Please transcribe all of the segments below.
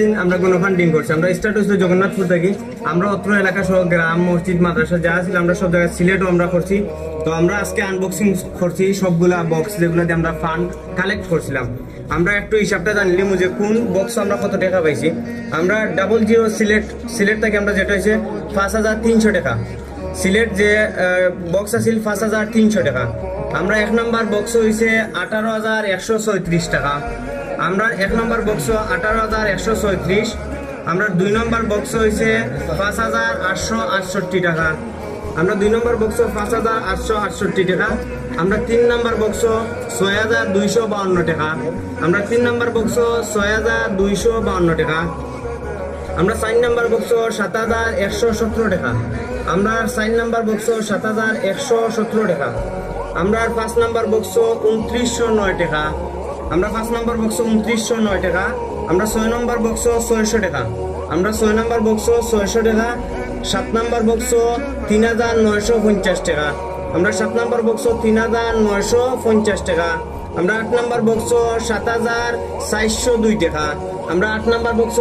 দিন আমরা কোনো ফান্ডিং করছি। আমরা স্টার্ট হচ্ছে জগন্নাথপুর থেকে। আমরা অত্র এলাকা সহ গ্রাম, মসজিদ, মাদ্রাসা যা ছিল আমরা সব জায়গায় সিলেটও আমরা করছি। তো আমরা আজকে আনবক্সিং করছি, সবগুলা বক্স যেগুলো দিয়ে আমরা ফান্ড কালেক্ট করছিলাম। আমরা একটু হিসাবটা জানলাম যে কোন বক্স আমরা কত টাকা পাইছি। আমরা ডাবল জিরো সিলেট সিলেট থেকে আমরা যেটা হয়েছে পাঁচ হাজার তিনশো টাকা। সিলেট যে বক্স আছিল পাঁচ হাজার তিনশো টাকা। আমরা এক নম্বর বক্স হয়েছে আঠারো হাজার একশো ছয়ত্রিশ টাকা। আমরা এক নম্বর বক্স আঠারো হাজার একশো ছয়ত্রিশ। আমরা দুই নম্বর বক্স হয়েছে পাঁচ হাজার আটশো আটষট্টি টাকা। আমরা দুই নম্বর বক্স পাঁচ হাজার আটশো আটষট্টি টাকা। আমরা তিন নম্বর বক্স ছয় হাজার দুইশো বাউন্ন টাকা। আমরা তিন নম্বর বক্স ছয় হাজার দুইশো বাউন্ন টাকা। আমরা সাইন নাম্বার বক্স সাত হাজার একশো সতেরো টাকা। আমরা সাইন নাম্বার বক্স সাত হাজার একশো সতেরো টাকা। আমরা পাঁচ নাম্বার বক্স উনত্রিশশো নয় টাকা। আমরা পাঁচ নম্বর বক্স উনত্রিশশো নয় টাকা, আমরা ছয় নম্বর বক্স ছয়শো টাকা, আমরা ছয় নম্বর বক্স ছয়শো টাকা, সাত নম্বর বক্স তিন হাজার নয়শো পঞ্চাশ টাকা, আমরা সাত নম্বর বক্স তিন হাজার নয়শো পঞ্চাশ টাকা, আমরা আট নম্বর বক্স সাত হাজার চারশো দুই টাকা আমরা আট নাম্বার বক্স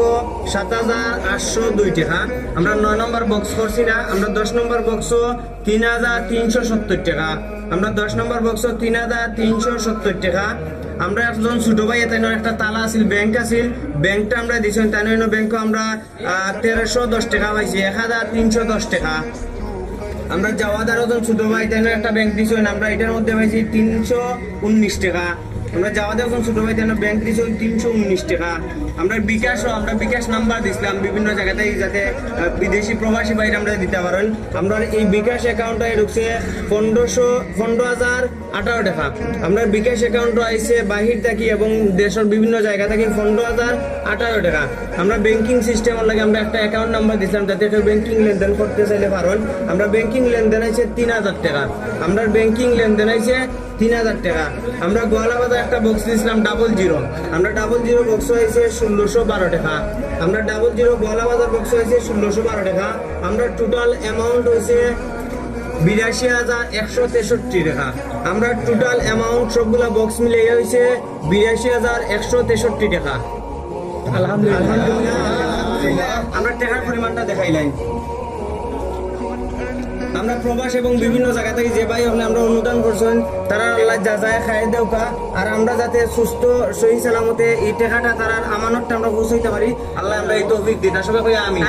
সাত হাজার আটশো দুই টাকা আমরা নয় নম্বর বক্স করছি না, আমরা দশ নম্বর বক্স তিন হাজার তিনশো সত্তর টাকা। আমরা দশ নম্বর বক্স তিন হাজার তিনশো সত্তর টাকা। আমরা একজন ছোট ভাই, তাই একটা তালা আছিল ব্যাংক আছিল। ব্যাংকটা আমরা দিছি, তাই ব্যাংক আমরা তেরোশো দশ টাকা পাইছি, এক হাজার তিনশো দশ টাকা। আমরা যাওয়াদার ওজন ছোট ভাই, তাই একটা ব্যাংক দিছি, আমরা এটার মধ্যে পাইছি তিনশো উনিশ টাকা। আমরা যাওয়া ওজন ছোট ভাই তাই ব্যাংক দিছি তিনশো উনিশ টাকা। আমরা বিকাশও আমরা বিকাশ নাম্বার দিছিলাম বিভিন্ন জায়গাতে যাতে বিদেশি প্রবাসী বাইরে আমরা দিতে পারেন। আমরা এই বিকাশ অ্যাকাউন্টে ঢুকছে পনেরোশো, পনেরো হাজার আঠারো টাকা। আমরা বিকাশ অ্যাকাউন্ট আইছে বাহির থাকি এবং দেশের বিভিন্ন জায়গা থেকে পনেরো হাজার আঠারো টাকা। আমরা ব্যাংকিং সিস্টেমের লাগে আমরা একটা অ্যাকাউন্ট নাম্বার দিছিলাম যাতে কেউ ব্যাংকিং লেনদেন করতে চাইলে পারেন। আমরা ব্যাংকিং লেনদেন আছে তিন হাজার টাকা। আমরা ব্যাংকিং লেনদেন আছে তিন হাজার টাকা। আমরা গোয়ালাবাজার একটা বক্স দিয়েছিলাম ডাবল জিরো আমরা ডাবল জিরো বক্স হয়েছে ষোলোশো বারো টাকা। আমরা ডাবল জিরো গোয়ালাবাজার বক্স হয়েছে ষোলোশো বারো টাকা। আমরা টোটাল অ্যামাউন্ট হয়েছে বিরাশি হাজার একশো তেষট্টি টাকা। আমরা টোটাল অ্যামাউন্ট সবগুলা বক্স মিলে হয়েছে বিরাশি হাজার একশো তেষট্টি টাকা। আলহামদুলিল্লাহ। আমরা টাকার পরিমাণটা দেখাইলাই আমরা প্রবাস এবং বিভিন্ন জায়গা থেকে যে ভাই হলে আমরা অনুদান করছেন, তারা আল্লাহ যা যায় খায় দেওকা আর আমরা যাতে সুস্থ, সহি সালামতে এই টেকাটা তারা আমানতটা আমরা পৌঁছাইতে পারি, আল্লাহ আমরা এই তৌফিক দিন। সবাই আমি